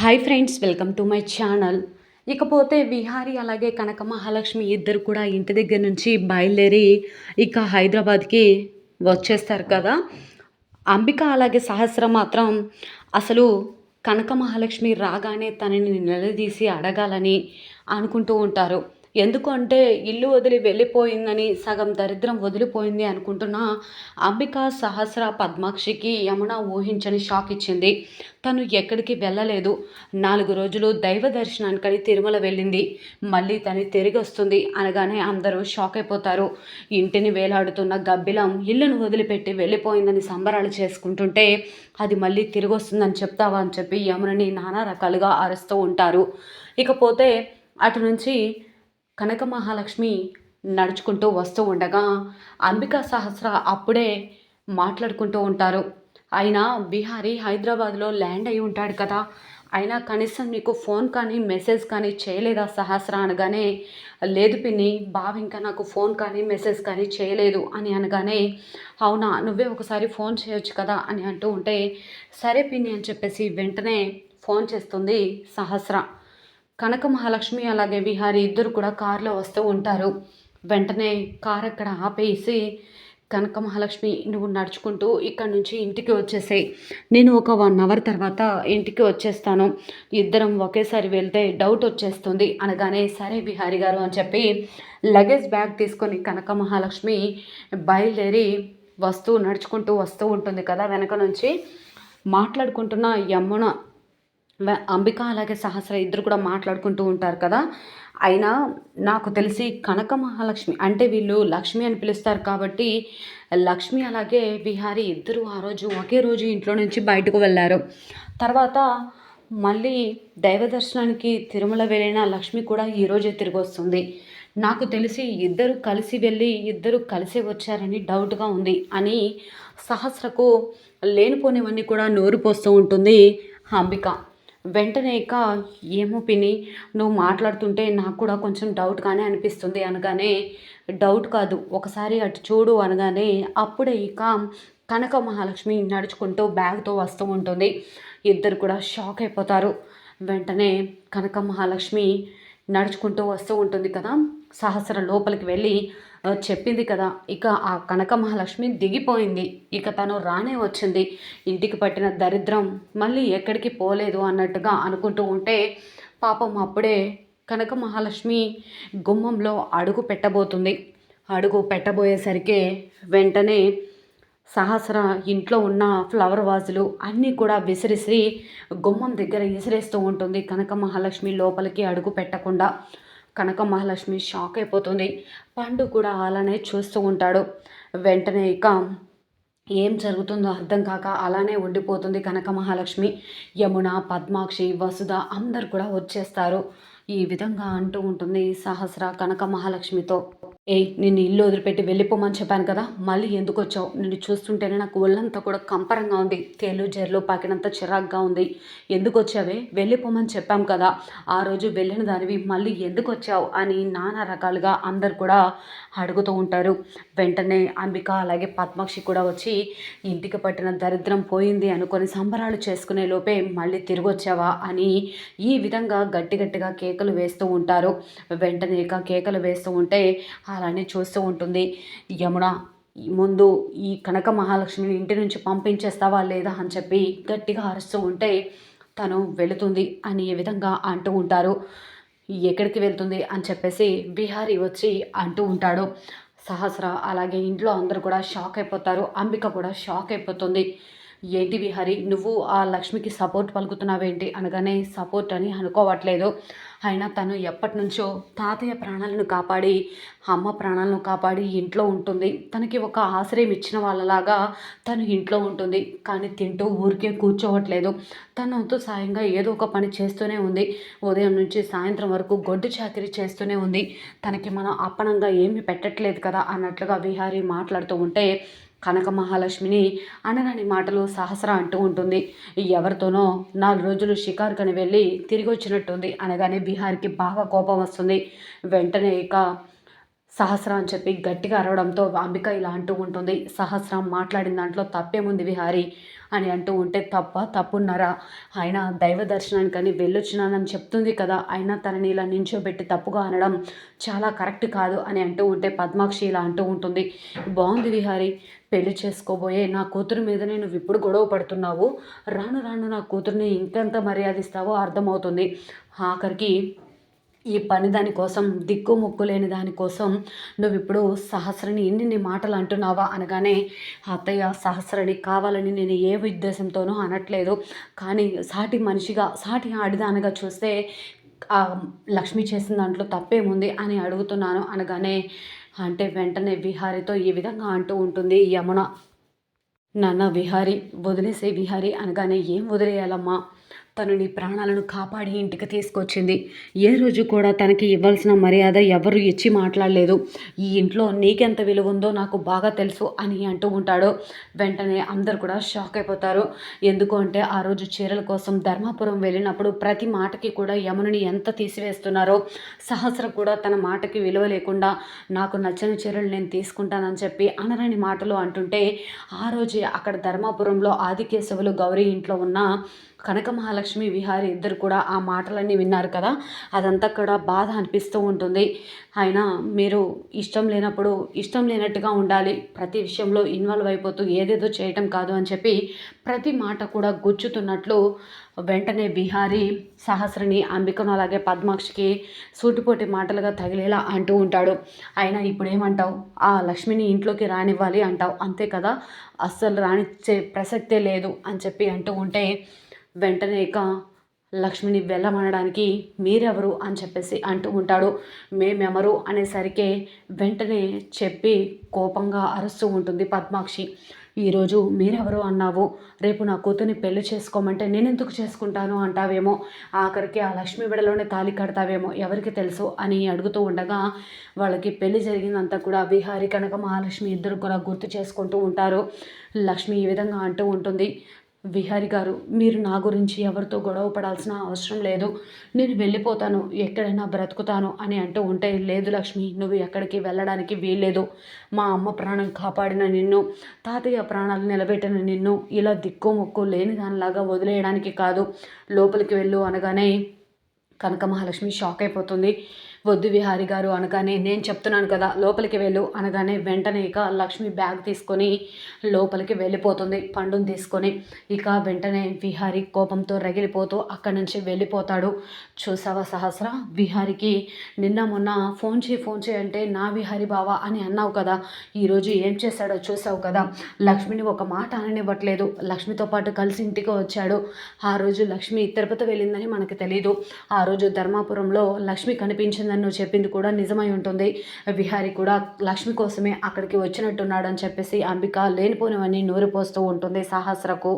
Hi friends welcome to my channel ఇకపోతే విహారీ అలాగే కనక మహాలక్ష్మి ఇద్దరు కూడా ఇంటి దగ్గర నుంచి బయలుదేరి ఇక హైదరాబాద్కి వచ్చేస్తారు కదా. అంబిక అలాగే సహస్ర మాత్రం అసలు కనక మహాలక్ష్మి రాగానే తనని నిలదీసి అడగాలని అనుకుంటూ ఉంటారు. ఎందుకు అంటే ఇల్లు వదిలి వెళ్ళిపోయిందని సగం దరిద్రం వదిలిపోయింది అనుకుంటున్న అంబికా సహస్ర పద్మాక్షికి యమున ఊహించని షాక్ ఇచ్చింది. తను ఎక్కడికి వెళ్ళలేదు. నాలుగు రోజులు దైవ దర్శనానికని తిరుమల వెళ్ళింది. మళ్ళీ తను తిరిగి వస్తుంది అనగానే అందరూ షాక్ అయిపోతారు. ఇంటిని వేలాడుతున్న గబ్బిలం ఇల్లును వదిలిపెట్టి వెళ్ళిపోయిందని సంబరాలు చేసుకుంటుంటే అది మళ్ళీ తిరిగి వస్తుందని చెప్తావా అని చెప్పి యమునని నానా రకాలుగా అరుస్తూ ఉంటారు. ఇకపోతే అటు నుంచి కనక మహాలక్ష్మి నడుచుకుంటూ వస్తూ ఉండగా అంబికా సహస్ర అప్పుడే మాట్లాడుకుంటూ ఉంటారు. అయినా బీహారీ హైదరాబాద్లో ల్యాండ్ అయి ఉంటాడు కదా. అయినా కనీసం నీకు ఫోన్ కానీ మెసేజ్ కానీ చేయలేదా సహస్ర అనగానే లేదు పిన్ని బావ ఇంకా నాకు ఫోన్ కానీ మెసేజ్ కానీ చేయలేదు అని అనగానే అవునా నువ్వే ఒకసారి ఫోన్ చేయొచ్చు కదా అని అంటూ ఉంటే సరే పిన్ని అని చెప్పేసి వెంటనే ఫోన్ చేస్తుంది సహస్ర. కనక మహాలక్ష్మి అలాగే విహారీ ఇద్దరు కూడా కారులో వస్తూ ఉంటారు. వెంటనే కార్ అక్కడ ఆపేసి కనక మహాలక్ష్మి నువ్వు నడుచుకుంటూ ఇక్కడ నుంచి ఇంటికి వచ్చేసాయి నేను ఒక వన్ అవర్ తర్వాత ఇంటికి వచ్చేస్తాను. ఇద్దరం ఒకేసారి వెళ్తే డౌట్ వచ్చేస్తుంది అనగానే సరే బిహారీ గారు అని చెప్పి లగేజ్ బ్యాగ్ తీసుకొని కనక మహాలక్ష్మి బయలుదేరి వస్తూ నడుచుకుంటూ వస్తూ ఉంటుంది కదా వెనక నుంచి. మాట్లాడుకుంటున్న యమున అంబిక అలాగే సహస్ర ఇద్దరు కూడా మాట్లాడుకుంటూ ఉంటారు కదా. అయినా నాకు తెలిసి కనక మహాలక్ష్మి అంటే వీళ్ళు లక్ష్మి అని పిలుస్తారు కాబట్టి లక్ష్మి అలాగే విహారి ఇద్దరు ఆ రోజు ఒకే రోజు ఇంట్లో నుంచి బయటకు వెళ్ళారు. తర్వాత మళ్ళీ దైవ దర్శనానికి తిరుమల వెళ్ళిన లక్ష్మి కూడా ఈరోజే తిరిగి వస్తుంది. నాకు తెలిసి ఇద్దరు కలిసి వెళ్ళి ఇద్దరు కలిసి వచ్చారని డౌట్గా ఉంది అని సహస్రకు లేనిపోనివన్నీ కూడా నోరు పోస్తూ ఉంటుంది అంబిక. వెంటనే ఇక ఏమో పిని నువ్వు మాట్లాడుతుంటే నాకు కూడా కొంచెం డౌట్గానే అనిపిస్తుంది అనగానే డౌట్ కాదు ఒకసారి అటు చూడు అనగానే అప్పుడే ఇక కనక మహాలక్ష్మి నడుచుకుంటూ బ్యాగ్తో వస్తూ ఉంటుంది. ఇద్దరు కూడా షాక్ అయిపోతారు. వెంటనే కనక మహాలక్ష్మి నడుచుకుంటూ వస్తూ ఉంటుంది కదా. సహస్ర లోపలికి వెళ్ళి చెప్పింది కదా. ఇక ఆ కనక మహాలక్ష్మి దిగిపోయింది. ఇక తను రానే వచ్చింది. ఇంటికి పట్టిన దరిద్రం మళ్ళీ ఎక్కడికి పోలేదు అన్నట్టుగా అనుకుంటూ ఉంటే పాపం అప్పుడే కనక మహాలక్ష్మి గుమ్మంలో అడుగు పెట్టబోతుంది. అడుగు పెట్టబోయేసరికి వెంటనే సహస్ర ఇంట్లో ఉన్న ఫ్లవర్ వాజులు అన్నీ కూడా విసిరిసి గుమ్మం దగ్గర విసిరేస్తూ ఉంటుంది. కనక మహాలక్ష్మి లోపలికి అడుగు పెట్టకుండా కనక మహాలక్ష్మి షాక్ అయిపోతుంది. పండు కూడా అలానే చూస్తూ ఉంటాడు. వెంటనే ఇక ఏం జరుగుతుందో అర్థం కాక అలానే ఉండిపోతుంది కనక మహాలక్ష్మి. యమున పద్మాక్షి వసుధ అందరు కూడా వచ్చేస్తారు. ఈ విధంగా అంటూ ఉంటుంది సహస్ర కనక మహాలక్ష్మితో. ఏ నిన్ను ఇల్లు వదిలిపెట్టి వెళ్ళిపోమని చెప్పాను కదా మళ్ళీ ఎందుకు వచ్చావు? నిన్ను చూస్తుంటేనే నాకు ఒళ్ళంతా కూడా కంపరంగా ఉంది. తేలు జెర్లు పాకినంత చిరాగ్గా ఉంది. ఎందుకు వచ్చావే? వెళ్ళిపోమని చెప్పాం కదా. ఆ రోజు వెళ్ళిన దానివి మళ్ళీ ఎందుకు వచ్చావు అని నానా రకాలుగా అందరు కూడా అడుగుతూ ఉంటారు. వెంటనే అంబిక అలాగే పద్మాక్షి కూడా వచ్చి ఇంటికి పట్టిన దరిద్రం పోయింది అనుకొని సంబరాలు చేసుకునే లోపే మళ్ళీ తిరిగి వచ్చావా? అని ఈ విధంగా గట్టి గట్టిగా కేకలు వేస్తూ ఉంటారు. వెంటనే ఇక కేకలు వేస్తూ ఉంటే అలానే చూస్తూ ఉంటుంది. యమున ముందు ఈ కనక మహాలక్ష్మిని ఇంటి నుంచి పంపించేస్తావా లేదా? అని చెప్పి గట్టిగా అరుస్తూ ఉంటే తను వెళుతుంది అని ఏ విధంగా అంటూ ఉంటారు. ఎక్కడికి వెళ్తుంది? అని చెప్పేసి బిహారీ వచ్చి అంటూ ఉంటాడు. సహస్ర అలాగే ఇంట్లో అందరూ కూడా షాక్ అయిపోతారు. అంబిక కూడా షాక్ అయిపోతుంది. ఏంటి విహారి నువ్వు ఆ లక్ష్మికి సపోర్ట్ పలుకుతున్నావేంటి? అనగానే సపోర్ట్ అని అనుకోవట్లేదు. అయినా తను ఎప్పటి నుంచో తాతయ్య ప్రాణాలను కాపాడి అమ్మ ప్రాణాలను కాపాడి ఇంట్లో ఉంటుంది. తనకి ఒక ఆశ్రయం ఇచ్చిన వాళ్ళలాగా తను ఇంట్లో ఉంటుంది. కానీ తింటూ ఊరికే కూర్చోవట్లేదు. తనతో సాయంగా ఏదో ఒక పని చేస్తూనే ఉంది. ఉదయం నుంచి సాయంత్రం వరకు గొడ్డు చాకరీ చేస్తూనే ఉంది. తనకి మనం అప్పనంగా ఏమీ పెట్టట్లేదు కదా అన్నట్లుగా విహారీ మాట్లాడుతూ ఉంటే కనక మహాలక్ష్మిని అనగాని మాటలు సహస్ర అంటూ ఉంటుంది. ఎవరితోనో నాలుగు రోజులు షికార్కని వెళ్ళి తిరిగి వచ్చినట్టుంది అనగానే బీహార్కి బాగా కోపం వస్తుంది. వెంటనే ఇక సహస్ర అని చెప్పి గట్టిగా అరవడంతో అంబిక ఇలా అంటూ ఉంటుంది. సహస్రం మాట్లాడిన దాంట్లో తప్పేముంది విహారి అని అంటూ ఉంటే తప్ప తప్పున్నారా? ఆయన దైవ దర్శనానికని వెళ్ళొచ్చినానని చెప్తుంది కదా. అయినా తనని ఇలా నించోబెట్టి తప్పుగా అనడం చాలా కరెక్ట్ కాదు అని అంటూ ఉంటే పద్మాక్షి ఇలా అంటూ ఉంటుంది. బాగుంది విహారి పెళ్ళి చేసుకోబోయే నా కూతురు మీద నేను ఇప్పుడు గొడవ పడుతున్నావు. రాను రాను నా కూతుర్ని ఇంకెంత మర్యాదిస్తావో అర్థమవుతుంది. ఆఖరికి ఈ పని దానికోసం దిక్కు ముక్కు లేని దానికోసం నువ్వు ఇప్పుడు సహస్రని ఎన్ని మాటలు అంటున్నావా అనగానే అత్తయ్య సహస్రని కావాలని నేను ఏ ఉద్దేశంతోనూ అనట్లేదు. కానీ సాటి మనిషిగా సాటి ఆడిదానగా చూస్తే లక్ష్మి చేసిన దాంట్లో తప్పేముంది అని అడుగుతున్నాను అనగానే అంటే వెంటనే విహారితో ఈ విధంగా అంటూ ఉంటుంది యమున నాన్న విహారి వదిలేసే విహారి అనగానే ఏం వదిలేయాలమ్మా? తను నీ ప్రాణాలను కాపాడి ఇంటికి తీసుకొచ్చింది. ఏ రోజు కూడా తనకి ఇవ్వాల్సిన మర్యాద ఎవరు ఇచ్చి మాట్లాడలేదు. ఈ ఇంట్లో నీకెంత విలువ ఉందో నాకు బాగా తెలుసు అని అంటూ ఉంటాడు. వెంటనే అందరు కూడా షాక్ అయిపోతారు. ఎందుకు అంటే ఆ రోజు చీరల కోసం ధర్మాపురం వెళ్ళినప్పుడు ప్రతి మాటకి కూడా యమునని ఎంత తీసివేస్తున్నారో సహస్ర కూడా తన మాటకి విలువ లేకుండా నాకు నచ్చని చీరలు నేను తీసుకుంటానని చెప్పి అనరాని మాటలు అంటుంటే ఆ రోజే అక్కడ ధర్మాపురంలో ఆదికేశవులు గౌరీ ఇంట్లో ఉన్న కనక మహాలక్ష్మి విహారి ఇద్దరు కూడా ఆ మాటలన్నీ విన్నారు కదా. అదంతా కూడా బాధ అనిపిస్తూ ఉంటుంది. అయినా మీరు ఇష్టం లేనప్పుడు ఇష్టం లేనట్టుగా ఉండాలి. ప్రతి విషయంలో ఇన్వాల్వ్ అయిపోతూ ఏదేదో చేయటం కాదు అని చెప్పి ప్రతి మాట కూడా గుచ్చుతున్నట్లు వెంటనే బిహారీ సహస్రని అంబికను అలాగే పద్మాక్షికి సూటిపోటి మాటలుగా తగిలేలా అంటూ ఉంటాడు. అయినా ఇప్పుడు ఏమంటావు? ఆ లక్ష్మిని ఇంట్లోకి రానివ్వాలి అంటావు. అంతే కదా? అస్సలు రానిచ్చే ప్రసక్తే లేదు అని చెప్పి అంటూ ఉంటే వెంటనే ఇక లక్ష్మిని వెళ్ళమనడానికి మీరెవరు అని చెప్పేసి అంటూ ఉంటాడు. మేమెవరు అనేసరికి వెంటనే చెప్పి కోపంగా అరుస్తూ ఉంటుంది పద్మాక్షి. ఈరోజు మీరెవరు అన్నావు? రేపు నా కూతుర్ని పెళ్ళి చేసుకోమంటే నేను ఎందుకు చేసుకుంటాను అంటావేమో? ఆఖరికి ఆ లక్ష్మి బిడలోనే తాలి కడతావేమో? ఎవరికి తెలుసు? అని అడుగుతూ ఉండగా వాళ్ళకి పెళ్ళి జరిగిందంతా కూడా విహారి కనుక మహాలక్ష్మి ఇద్దరు కూడా గుర్తు చేసుకుంటూ ఉంటారు. లక్ష్మి ఈ విధంగా అంటూ ఉంటుంది. విహారి గారు మీరు నా గురించి ఎవరితో గొడవ పడాల్సిన అవసరం లేదు. నేను వెళ్ళిపోతాను ఎక్కడైనా బ్రతుకుతాను అని అంటూ ఉంటే లేదు లక్ష్మి నువ్వు ఎక్కడికి వెళ్ళడానికి వీల్లేదు. మా అమ్మ ప్రాణం కాపాడిన నిన్ను తాతయ్య ప్రాణాలు నిలబెట్టిన నిన్ను ఇలా దిక్కు ముక్కు లేని దానిలాగా వదిలేయడానికి కాదు. లోపలికి వెళ్ళు అనగానే కనక మహాలక్ష్మి షాక్ అయిపోతుంది. వద్దు విహారి గారు అనగానే నేను చెప్తున్నాను కదా లోపలికి వెళ్ళు అనగానే వెంటనే ఇక లక్ష్మి బ్యాగ్ తీసుకొని లోపలికి వెళ్ళిపోతుంది. పండుని తీసుకొని ఇక వెంటనే విహారి కోపంతో రగిలిపోతూ అక్కడి నుంచి వెళ్ళిపోతాడు. చూసావా సహస్ర? విహారికి నిన్న మొన్న ఫోన్ చేయి ఫోన్ చేయి అంటే నా విహారి బావా అని అన్నావు కదా ఈరోజు ఏం చేశాడో చూసావు కదా. లక్ష్మిని ఒక మాట అననివ్వట్లేదు. లక్ష్మితో పాటు కలిసి ఇంటికి వచ్చాడు. ఆ రోజు లక్ష్మి తిరుపతి వెళ్ళిందని మనకు తెలీదు. ఆ రోజు ధర్మాపురంలో లక్ష్మి కనిపించిందని నువ్వు చెప్పింది కూడా నిజమై ఉంటుంది. విహారి కూడా లక్ష్మి కోసమే అక్కడికి వచ్చినట్టున్నాడని చెప్పేసి అంబిక లేనిపోనివన్నీ నూరిపోస్తూ ఉంటుంది సహస్రకు.